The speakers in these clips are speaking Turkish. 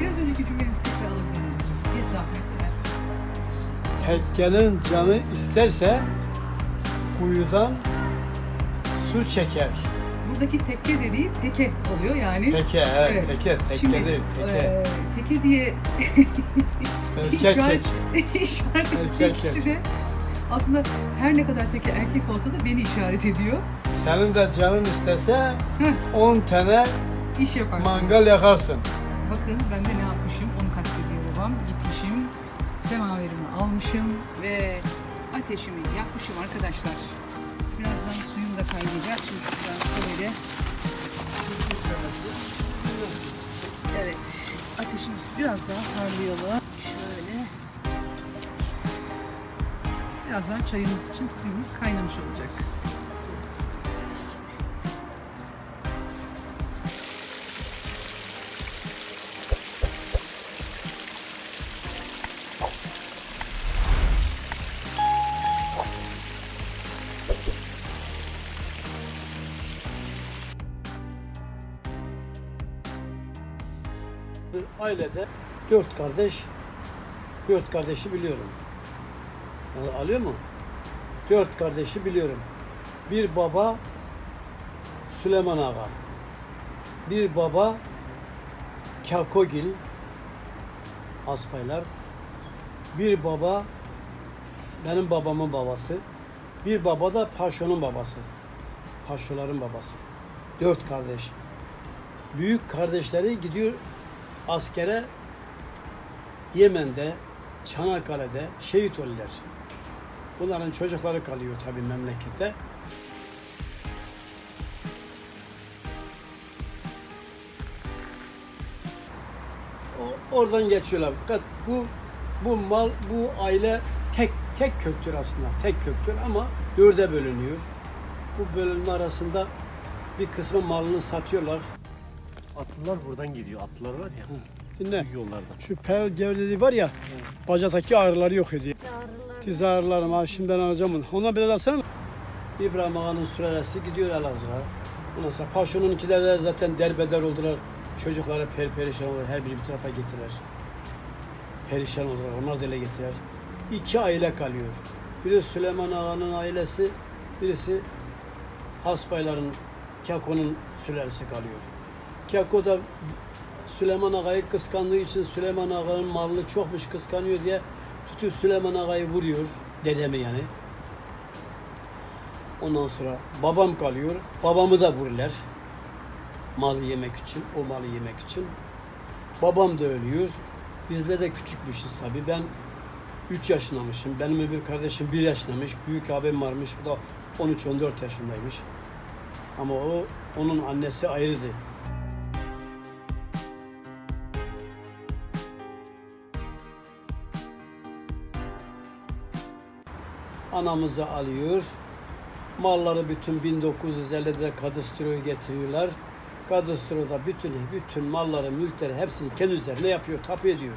Biraz önceki cümlenizi tekrar alabilir? Bir zahmet. Tekkenin canı isterse kuyudan su çeker. Buradaki tekke dediği teke oluyor yani. Teke, evet, Evet. teke, teke Şimdi, değil, teke. e, teke diye Erkek işaret, işaret ettiği Erkek kişi de aslında her ne kadar teke erkek olsa da beni işaret ediyor. Senin de canın istese Heh, 10 tane iş mangal yakarsın. Bakın ben de ne yapmışım onu kastediyor babam. Gitmişim, semaverimi almışım ve ateşimi yakmışım arkadaşlar. Birazdan suyum da kaynayacak. Şimdi şuradan şöyle. Evet, ateşimizi biraz daha harlayalım. Şöyle. Birazdan çayımız için suyumuz kaynamış olacak. Ailede dört kardeş, dört kardeşi biliyorum. Yani alıyor mu? Dört kardeşi biliyorum. Bir baba Süleyman Ağa. Bir baba Kakogil Aspaylar. Bir baba benim babamın babası. Bir baba da Paşo'nun babası. Paşoların babası. Dört kardeş. Büyük kardeşleri gidiyor askere Yemen'de, Çanakkale'de şehit oldular. Bunların çocukları kalıyor tabii memlekette. Oradan geçiyorlar. Fakat bu bu mal, bu aile tek tek köktür aslında. Tek köktür ama dörde bölünüyor. Bu bölünme arasında bir kısmı malını satıyorlar. Atlılar buradan gidiyor. Atlılar var ya. Dinle. Bu yollardan. Şu pev gevdeliği var ya, bacataki ağrıları yok ediyor. Diz ağrılarım abi şimdi ben alacağım bunu. Ondan biraz alsana. İbrahim Ağa'nın sülalesi gidiyor Elazığ'a. Ondan sonra Paşo'nunkiler de zaten derbeder oldular. Çocukları per perişan oldular. Her biri bir tarafa getirir. Perişan oldular. Onlar da ele getirir. İki aile kalıyor. Biri Süleyman Ağa'nın ailesi, birisi Hasbayların, Kako'nun sülalesi kalıyor. Kako da Süleyman Ağa'yı kıskandığı için Süleyman Ağa'nın malını çokmuş kıskanıyor diye tutuyor Süleyman Ağa'yı vuruyor. Dedemi yani. Ondan sonra babam kalıyor. Babamı da vururlar. Malı yemek için, o malı yemek için. Babam da ölüyor. Bizle de küçükmüşüz tabii. Ben 3 yaşındamışım. Benim öbür kardeşim 1 yaşındamış. Büyük abim varmış. O da 13-14 yaşındaymış. Ama o onun annesi ayrıydı. Anamızı alıyor. Malları bütün 1950'de Kadıstro'ya getiriyorlar. Kadıstro'da bütün bütün malları, mülkleri hepsini kendi üzerine yapıyor, tapu ediyor.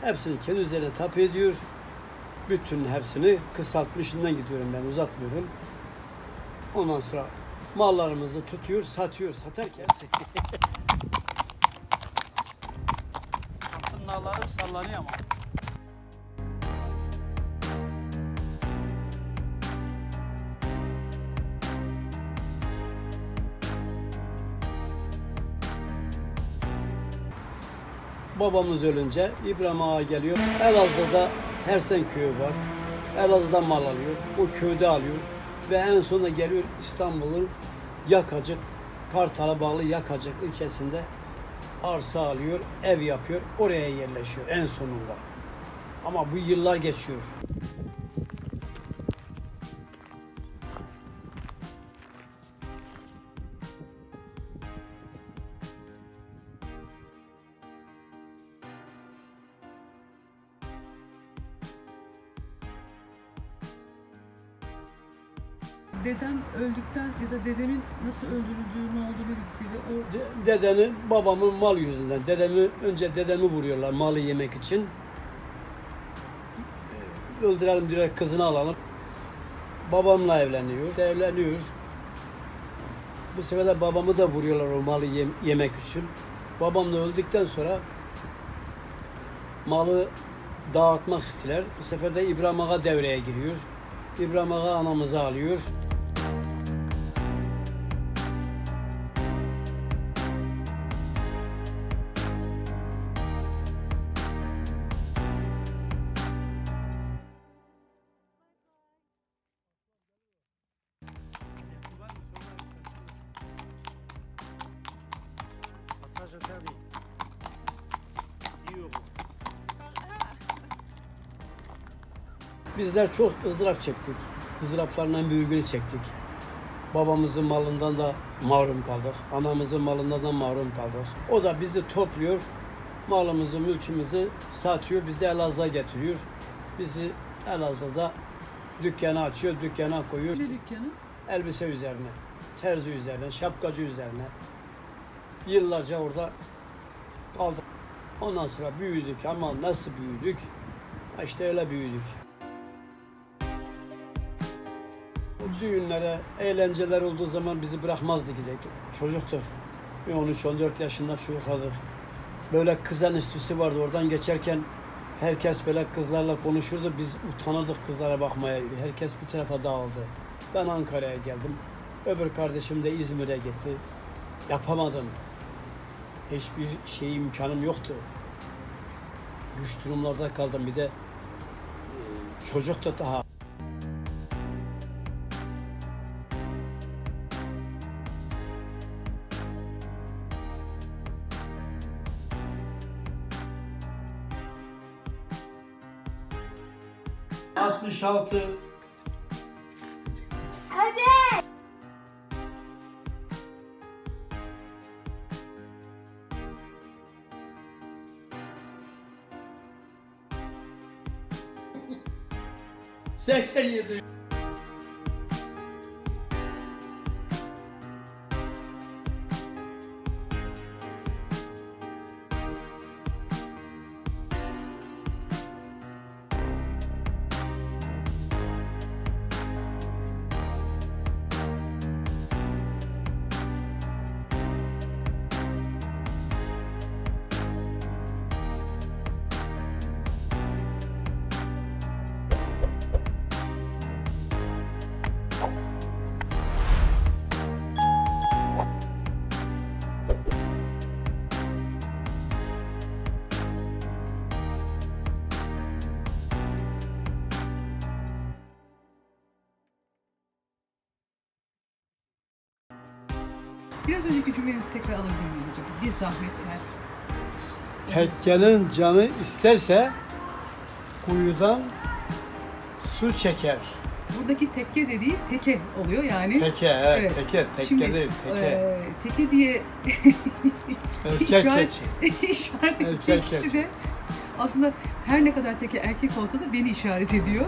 Hepsini kendi üzerine tapu ediyor. Bütün hepsini kısaltmışından gidiyorum ben uzatmıyorum. Ondan sonra mallarımızı tutuyor, satıyor, satarken Altın sallanıyor ama. Babamız ölünce İbrahim Ağa geliyor. Elazığ'da Tersen köyü var. Elazığ'dan mal alıyor. O köyde alıyor. Ve en sonunda geliyor İstanbul'un Yakacık, Kartal'a bağlı Yakacık ilçesinde arsa alıyor, ev yapıyor. Oraya yerleşiyor en sonunda. Ama bu yıllar geçiyor. Dedem öldükten ya da dedemin nasıl öldürüldüğü, ne oldu, ne bitti ve o De- dedemi babamın mal yüzünden. Dedemi önce dedemi vuruyorlar malı yemek için. Öldürelim diyor kızını alalım. Babamla evleniyor. Evleniyor. Bu sefer de babamı da vuruyorlar o malı yem- yemek için. Babam da öldükten sonra malı dağıtmak istiler. Bu sefer de İbrahim Ağa devreye giriyor. İbrahim Ağa anamızı alıyor. Pasaj tabii. Diyor bu. Bizler çok ızdırap çektik. Izdırapların en büyüğünü çektik. Babamızın malından da mahrum kaldık. Anamızın malından da mahrum kaldık. O da bizi topluyor. Malımızı, mülkümüzü satıyor. Bizi Elazığ'a getiriyor. Bizi Elazığ'da dükkanı açıyor, dükkana koyuyor. Ne dükkanı? elbise üzerine, terzi üzerine, şapkacı üzerine. Yıllarca orada kaldık. Ondan sonra büyüdük ama nasıl büyüdük? İşte öyle büyüdük. Düğünlere, eğlenceler olduğu zaman bizi bırakmazdı gidek. Çocuktur. Bir 13-14 yaşında çocuklardık. Böyle kız enstitüsü vardı. Oradan geçerken herkes böyle kızlarla konuşurdu. Biz utanırdık kızlara bakmaya. Herkes bir tarafa dağıldı. Ben Ankara'ya geldim. Öbür kardeşim de İzmir'e gitti. Yapamadım hiçbir şey imkanım yoktu. Güç durumlarda kaldım. Bir de e, çocuk da daha ...66 Sen gel yedim. Biraz önceki cümlenizi tekrar alabilir miyiz acaba? Bir zahmet eğer. Tekkenin canı isterse kuyudan su çeker. Buradaki tekke dediği teke oluyor yani. Teke, evet, Evet. teke, tekke Şimdi, değil, teke. e, teke diye Erkek işaret, işaret Erkek kişi de aslında her ne kadar teke erkek olsa da beni işaret ediyor.